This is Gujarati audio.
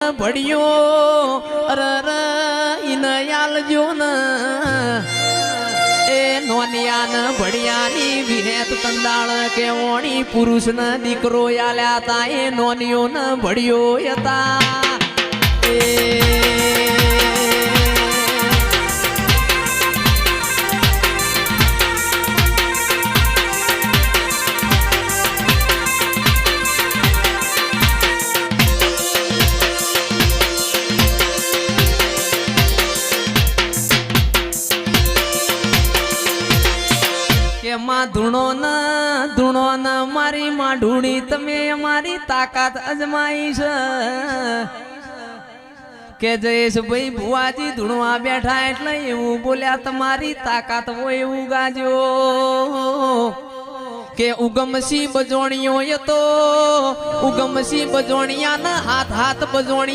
ભડિયો અરર ઈને આલજો ને. એ નોનિયાન ભડિયાની વિનેત કંદાળ કે ઓણી પુરુષ દીકરો આલ્યા તા. એ નોનિયો ન ભળ્યો હતા કે માં ધૂણો ના ધૂણો ના મારી માં ઢૂણી તમે અમારી તાકાત અજમાઈ છે. કે જયેશભાઈ ભુવાજી ધૂણવા બેઠા એટલે એવું બોલ્યા, તમારી તાકાત હોય એવું ગાજો. કે ઉગમસી બજોણીઓ તો ઉગમસી બજોણિયા ના હાથ હાથ બજોણી